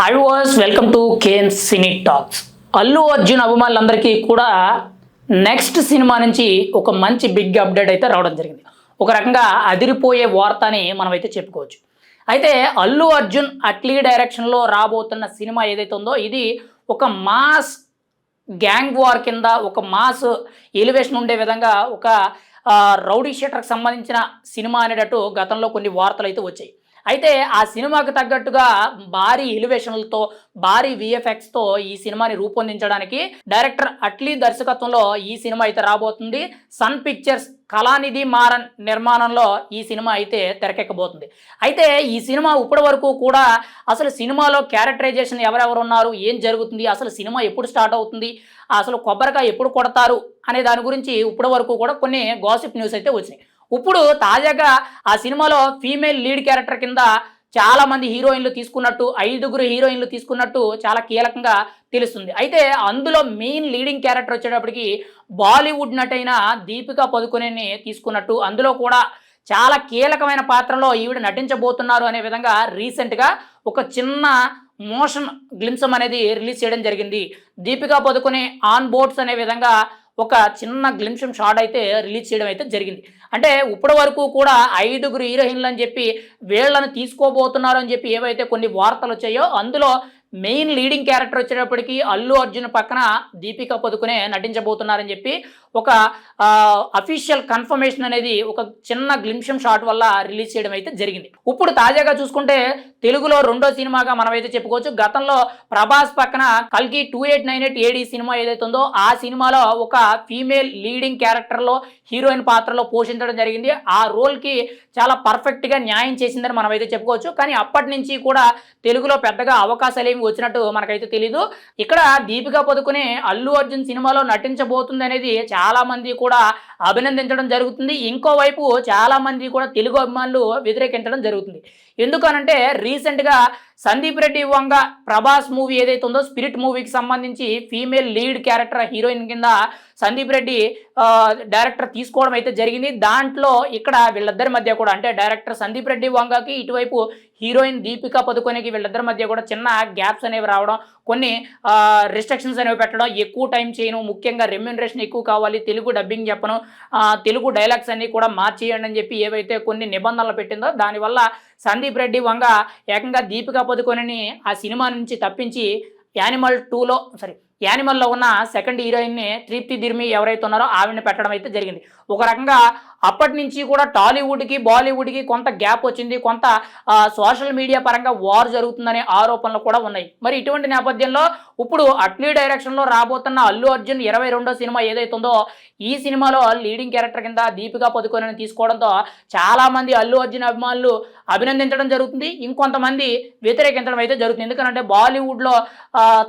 Hi was welcome to K N cine talks Allu Arjun అభిమానులందరికీ కూడా next cinema నుంచి ఒక మంచి బిగ్ అప్డేట్ అయితే రావడం జరిగింది. ఒక రకంగా అదిరిపోయే వార్త అని మనమైతే చెప్పుకోవచ్చు. అయితే అల్లు అర్జున్ అట్లీ డైరెక్షన్లో రాబోతున్న సినిమా ఏదైతే ఉందో ఇది ఒక మాస్ గ్యాంగ్ వార్ కింద ఒక మాస్ ఎలివేషన్ ఉండే విధంగా ఒక రౌడీ షీటర్కి సంబంధించిన సినిమా అనేటట్టు గతంలో కొన్ని వార్తలు అయితే వచ్చాయి. అయితే ఆ సినిమాకు తగ్గట్టుగా భారీ ఎలివేషన్లతో భారీ విఎఫ్ఎక్స్తో ఈ సినిమాని రూపొందించడానికి డైరెక్టర్ అట్లీ దర్శకత్వంలో ఈ సినిమా అయితే రాబోతుంది. సన్ పిక్చర్స్ కళానిధి మారన్ నిర్మాణంలో ఈ సినిమా అయితే తెరకెక్కబోతుంది. అయితే ఈ సినిమా ఇప్పటి వరకు కూడా అసలు సినిమాలో క్యారెక్టరైజేషన్ ఎవరెవరు ఉన్నారు ఏం జరుగుతుంది అసలు సినిమా ఎప్పుడు స్టార్ట్ అవుతుంది అసలు కొబ్బరికాయ ఎప్పుడు కొడతారు అనే దాని గురించి ఇప్పటి వరకు కూడా కొన్ని గాసిప్ న్యూస్ అయితే వచ్చినాయి. ఇప్పుడు తాజాగా ఆ సినిమాలో ఫీమేల్ లీడ్ క్యారెక్టర్ కింద చాలా మంది హీరోయిన్లు తీసుకున్నట్టు ఐదుగురు హీరోయిన్లు తీసుకున్నట్టు చాలా కీలకంగా తెలుస్తుంది. అయితే అందులో మెయిన్ లీడింగ్ క్యారెక్టర్ వచ్చేటప్పటికి బాలీవుడ్ నటైన దీపికా పదుకొనేని తీసుకున్నట్టు అందులో కూడా చాలా కీలకమైన పాత్రలో ఈవిడ నటించబోతున్నారు అనే విధంగా రీసెంట్గా ఒక చిన్న మోషన్ గ్లిమ్సం అనేది రిలీజ్ చేయడం జరిగింది. దీపికా పదుకొనే ఆన్ బోర్డ్స్ అనే విధంగా ఒక చిన్న గ్లిమ్సం షాట్ అయితే రిలీజ్ చేయడం అయితే జరిగింది. అంటే ఇప్పటి వరకు కూడా ఐదుగురు హీరోయిన్లు అని చెప్పి వీళ్ళని తీసుకోబోతున్నారు అని చెప్పి ఏవైతే కొన్ని వార్తలు వచ్చాయో అందులో మెయిన్ లీడింగ్ క్యారెక్టర్ వచ్చేటప్పటికి అల్లు అర్జున్ పక్కన దీపికా పదుకునే నటించబోతున్నారని చెప్పి ఒక అఫీషియల్ కన్ఫర్మేషన్ అనేది ఒక చిన్న గ్లిమ్షం షాట్ వల్ల రిలీజ్ చేయడం అయితే జరిగింది. ఇప్పుడు తాజాగా చూసుకుంటే తెలుగులో రెండో సినిమాగా మనమైతే చెప్పుకోవచ్చు. గతంలో ప్రభాస్ పక్కన కల్కి two eight nine eight AD cinema ఏదైతే ఉందో ఆ సినిమాలో ఒక ఫీమేల్ లీడింగ్ క్యారెక్టర్లో హీరోయిన్ పాత్రలో పోషించడం జరిగింది. ఆ రోల్కి చాలా పర్ఫెక్ట్గా న్యాయం చేసిందని మనమైతే చెప్పుకోవచ్చు. కానీ అప్పటి నుంచి కూడా తెలుగులో పెద్దగా అవకాశాలు ఏమి వచ్చినట్టు మనకైతే తెలీదు. ఇక్కడ దీపికా పదుకునే అల్లు అర్జున్ సినిమాలో నటించబోతుంది అనేది చాలా మంది కూడా అభినందించడం జరుగుతుంది. ఇంకోవైపు చాలా మంది కూడా తెలుగు అభిమానులు వ్యతిరేకించడం జరుగుతుంది. ఎందుకనంటే రీసెంట్గా సందీప్ రెడ్డి వంగ ప్రభాస్ మూవీ ఏదైతే ఉందో స్పిరిట్ మూవీకి సంబంధించి ఫీమేల్ లీడ్ క్యారెక్టర్ హీరోయిన్ కింద సందీప్ రెడ్డి డైరెక్టర్ తీసుకోవడం అయితే జరిగింది. దాంట్లో ఇక్కడ వీళ్ళిద్దరి మధ్య కూడా అంటే డైరెక్టర్ సందీప్ రెడ్డి వంగకి ఇటువైపు హీరోయిన్ దీపికా పదుకొనికి వీళ్ళిద్దరి మధ్య కూడా చిన్న గ్యాప్స్ అనేవి రావడం కొన్ని రిస్ట్రిక్షన్స్ అనేవి పెట్టడం ఎక్కువ టైం చేయను ముఖ్యంగా రెమ్యూనరేషన్ ఎక్కువ కావాలి తెలుగు డబ్బింగ్ చెప్పను తెలుగు డైలాగ్స్ అన్నీ కూడా మార్చేయండి అని చెప్పి ఏవైతే కొన్ని నిబంధనలు పెట్టిందో దానివల్ల సందీప్ రెడ్డి వంగ ఏకంగా దీపికా పదుకొనిని ఆ సినిమా నుంచి తప్పించి యానిమల్ టూలో సారీ యానిమల్లో ఉన్న సెకండ్ హీరోయిన్ని తృప్తి దిర్మి ఎవరైతే ఉన్నారో ఆవిడని పెట్టడం అయితే జరిగింది. ఒక రకంగా అప్పటి నుంచి కూడా టాలీవుడ్కి బాలీవుడ్కి కొంత గ్యాప్ వచ్చింది. కొంత సోషల్ మీడియా పరంగా వార్ జరుగుతుందనే ఆరోపణలు కూడా ఉన్నాయి. మరి ఇటువంటి నేపథ్యంలో ఇప్పుడు అట్లీ డైరెక్షన్లో రాబోతున్న అల్లు అర్జున్ ఇరవై రెండో సినిమా ఏదైతుందో ఉందో ఈ సినిమాలో లీడింగ్ క్యారెక్టర్ కింద దీపికా పదుకొని తీసుకోవడంతో చాలామంది అల్లు అర్జున్ అభిమానులు అభినందించడం జరుగుతుంది. ఇంకొంతమంది వ్యతిరేకించడం అయితే జరుగుతుంది. ఎందుకంటే బాలీవుడ్లో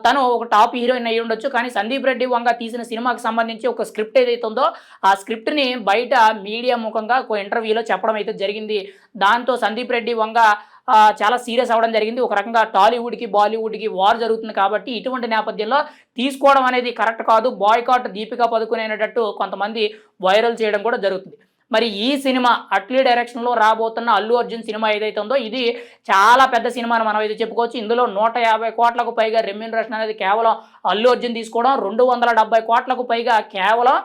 తను ఒక టాప్ హీరోయిన్ అయి ఉండొచ్చు. కానీ సందీప్ రెడ్డి వంగ తీసిన సినిమాకి సంబంధించి ఒక స్క్రిప్ట్ ఏదైతే ఉందో ఆ స్క్రిప్ట్ని బయట మీడియా ముఖంగా ఒక ఇంటర్వ్యూలో చెప్పడం అయితే జరిగింది. దాంతో సందీప్ రెడ్డి వంగ చాలా సీరియస్ అవ్వడం జరిగింది. ఒక రకంగా టాలీవుడ్కి బాలీవుడ్కి వార్ జరుగుతుంది కాబట్టి ఇటువంటి నేపథ్యంలో తీసుకోవడం అనేది కరెక్ట్ కాదు. బాయ్కాట్ దీపికా పదుకునేటట్టు కొంతమంది వైరల్ చేయడం కూడా జరుగుతుంది. మరి ఈ సినిమా అట్లీ డైరెక్షన్లో రాబోతున్న అల్లు అర్జున్ సినిమా ఏదైతే ఉందో ఇది చాలా పెద్ద సినిమా మనం అయితే చెప్పుకోవచ్చు. ఇందులో నూట యాభై కోట్లకు పైగా రెమ్యూనరేషన్ అనేది కేవలం అల్లు అర్జున్ తీసుకోవడం రెండు వందల డెబ్బై కోట్లకు పైగా కేవలం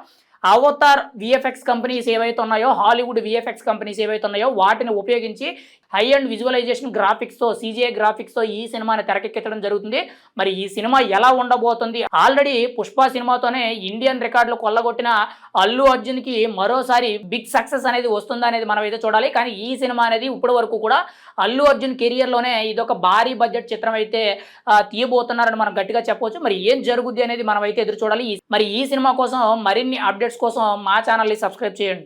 అవతార్ విఎఫ్ఎక్స్ కంపెనీస్ ఏవైతే ఉన్నాయో హాలీవుడ్ విఎఫ్ఎక్స్ కంపెనీస్ ఏవైతే ఉన్నాయో వాటిని ఉపయోగించి హై అండ్ విజువలైజేషన్ గ్రాఫిక్స్తో సీజీఐ గ్రాఫిక్స్తో ఈ సినిమాని తెరకెక్కించడం జరుగుతుంది. మరి ఈ సినిమా ఎలా ఉండబోతుంది? ఆల్రెడీ పుష్ప సినిమాతోనే ఇండియన్ రికార్డులు కొల్లగొట్టిన అల్లు అర్జున్కి మరోసారి బిగ్ సక్సెస్ అనేది వస్తుందా అనేది మనం అయితే చూడాలి. కానీ ఈ సినిమా అనేది ఇప్పటి వరకు కూడా అల్లు అర్జున్ కెరియర్లోనే ఇదొక భారీ బడ్జెట్ చిత్రం అయితే తీయబోతున్నారని మనం గట్టిగా చెప్పవచ్చు. మరి ఏం జరుగుద్ది అనేది మనం అయితే ఎదురు చూడాలి. మరి ఈ సినిమా కోసం మరిన్ని అప్డేట్ అప్డేట్స్ కోసం మా ఛానల్ని సబ్స్క్రైబ్ చేయండి